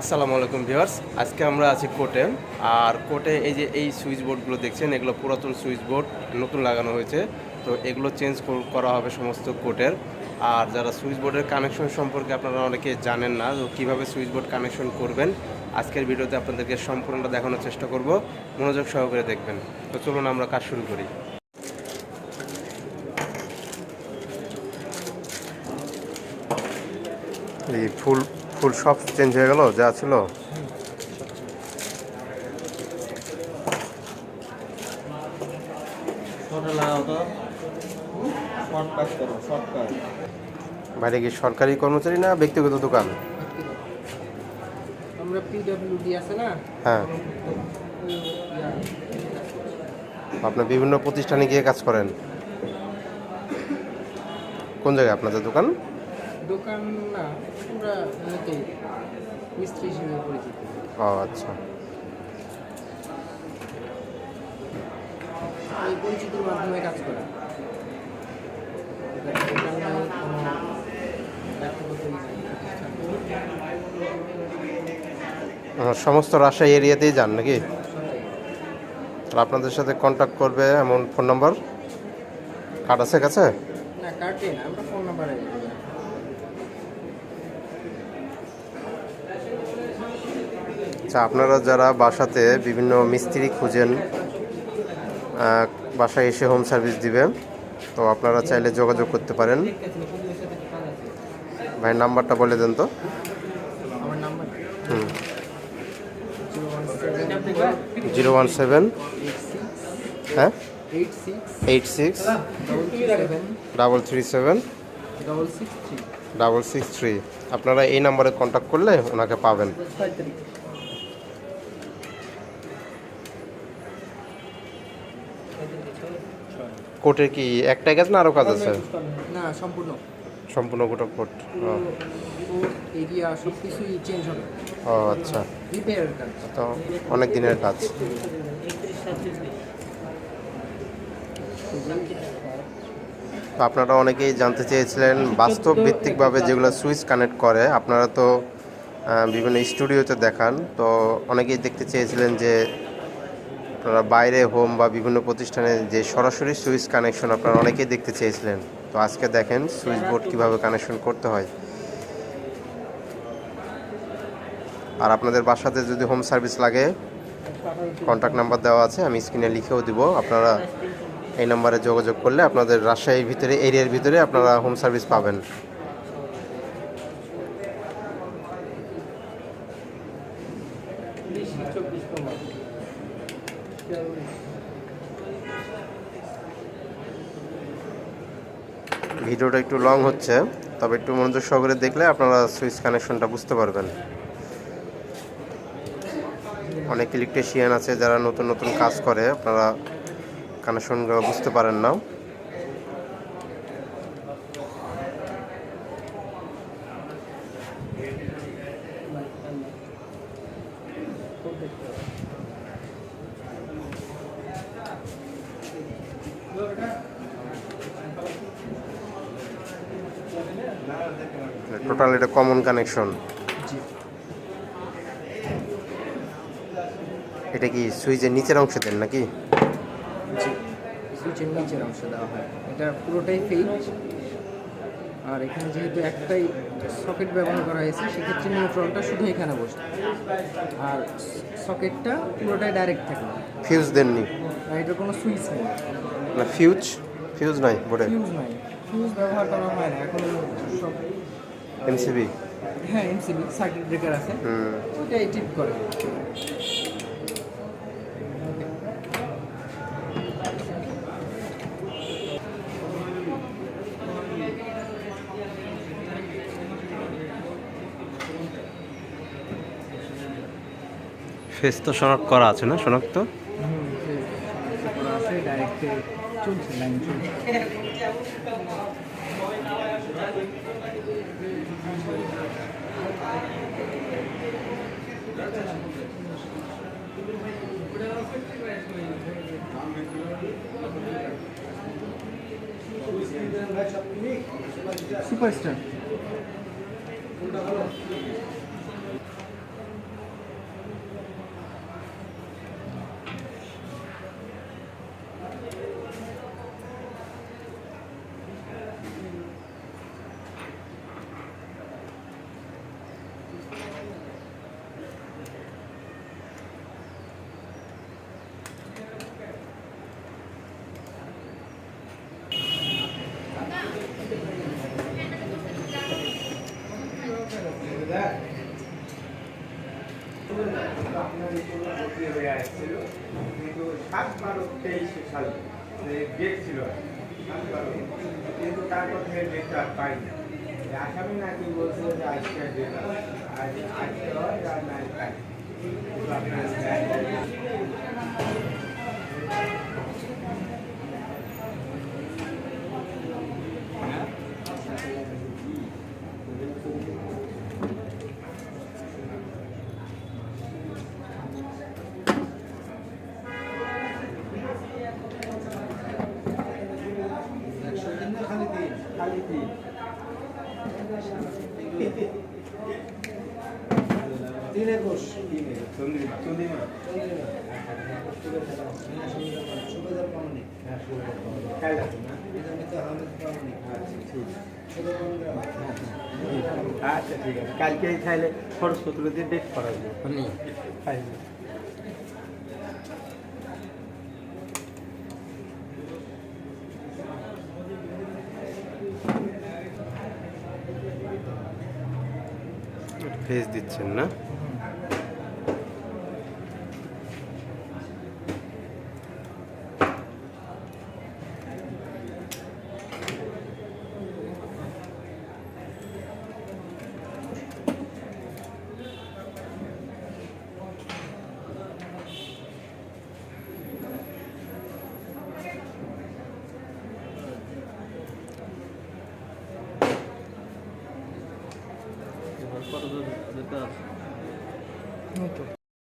আসসালামু আলাইকুম ভিউয়ার্স। আজকে আমরা আছি কোর্টে। আর কোর্টে এই যে এই সুইচ বোর্ডগুলো দেখছেন, এগুলো পুরাতন সুইচ বোর্ড, নতুন লাগানো হয়েছে। তো এগুলো চেঞ্জ করা হবে সমস্ত কোর্টের। আর যারা সুইচ বোর্ডের কানেকশন সম্পর্কে আপনারা অনেকে জানেন না, তো কীভাবে সুইচ বোর্ড কানেকশন করবেন, আজকের ভিডিওতে আপনাদেরকে সম্পূর্ণটা দেখানোর চেষ্টা করব। মনোযোগ সহকারে দেখবেন। তো চলুন আমরা কাজ শুরু করি। এই ফুল ফুল সব চেঞ্জ হয়ে গেল যা ছিল। বাইরে কি সরকারি কর্মচারী না ব্যক্তিগত দোকান? আমরা পিডব্লিউডি আছে না? হ্যাঁ। আপনার বিভিন্ন প্রতিষ্ঠানে গিয়ে কাজ করেন। কোন জায়গায়? আপনাদের দোকান? দোকান না এমনিতে মিস্ত্রি হিসেবে পরিচিত। ও আচ্ছা। এই পরিচিতির মাধ্যমে কাজ করা। আহ, সমস্ত রাজশাহী এরিয়াতেই যান নাকি। আপনাদের সাথে কন্ট্যাক্ট করবে এমন ফোন নম্বর কার্ড আছে কাছে? না না আমরা ফোন নাম্বারে আচ্ছা আপনারা যারা বাসাতে বিভিন্ন মিস্ত্রি খুঁজেন বাসায় এসে হোম সার্ভিস দিবে তো আপনারা চাইলে যোগাযোগ করতে পারেন। ভাই, নাম্বারটা বলে দেন তো। Zero one seven. হ্যাঁ? Eight six. Double three seven. Double six three. আপনারা এই নাম্বারে কন্ট্যাক্ট করলে ওনাকে পাবেন। কোর্টের কি একটাই কাজ না আরও কাজ আছে? না সম্পূর্ণ। সম্পূর্ণ গোটা কোর্ট। ও। এরিয়া সব কিছুই চেঞ্জ হবে। ও আচ্ছা। তো অনেক দিনের কাজ। তো আপনারা অনেকেই জানতে চেয়েছিলেন বাস্তব ভিত্তিকভাবে যেগুলো সুইচ কানেক্ট করে আপনারা তো বিভিন্ন স্টুডিওতে দেখান। তো অনেকেই দেখতে চেয়েছিলেন যে আপনারা বাইরে, হোম বা বিভিন্ন প্রতিষ্ঠানে যে সরাসরি সুইচ কানেকশন আপনারা অনেকেই দেখতে চেয়েছিলেন। তো আজকে দেখেন সুইচ বোর্ড কীভাবে কানেকশন করতে হয়। আর আপনাদের বাসাতে যদি হোম সার্ভিস লাগে কন্ট্যাক্ট নাম্বার দেওয়া আছে, আমি স্ক্রিনে লিখেও দিব। আপনারা এই নাম্বারে যোগাযোগ করলে আপনাদের রাজশাহীর ভিতরে, এরিয়ার ভিতরে আপনারা হোম সার্ভিস পাবেন। চব্বিশ ভিডিওটা একটু লং হচ্ছে, তবে একটু মনোযোগ সহকারে দেখলে আপনারা সুইচ কানেকশনটা বুঝতে পারবেন। অনেক ইলেকট্রিশিয়ান আছে যারা নতুন নতুন কাজ করে, আপনারা কানেকশনগুলো বুঝতে পারেন না। টোটাল এটা কমন কানেকশন এটা কি সুইচের নিচের অংশ দেন নাকি? সুইচের নিচের অংশ দেওয়া হয়। এটা পুরোটাই ফেজ আর এখানে যেহেতু একটাই সকেট ব্যবহার করা হয়েছে সেক্ষেত্রে নিউট্রনটা শুধু এখানে বসে আর সকেটটা পুরোটাই ডাইরেক্ট থাকে। ফিউজ দেননি? এটার কোনো সুইচ নেই। না ফিউজ ফিউজ নাই বোর্ডে ফিউজ নাই। ফিউজ ব্যবহার করা হয় না এখন সব এমসিবি হ্যাঁ এমসিবি সার্কিট ব্রেকার আছে। ওটাই টিপ করে। ফেস তো শনাক্ত করা আছে না শনাক্ত হুম, আছে ডাইরেক্ট চলছে লাইন সুপারস্টার সাত বারো তেইশ সাল ডেট ছিল কিন্তু তারপর থেকে পাই না আসামি নাকি বলছিল যে আজকে ডেট আর নাই পাই তিন একুশ সুবেদার পামনি আচ্ছা ঠিক আচ্ছা ঠিক আছে কালকে তাহলে খরচপত্র দিয়ে ডেট করা যাবে ফেস দিচ্ছেন না।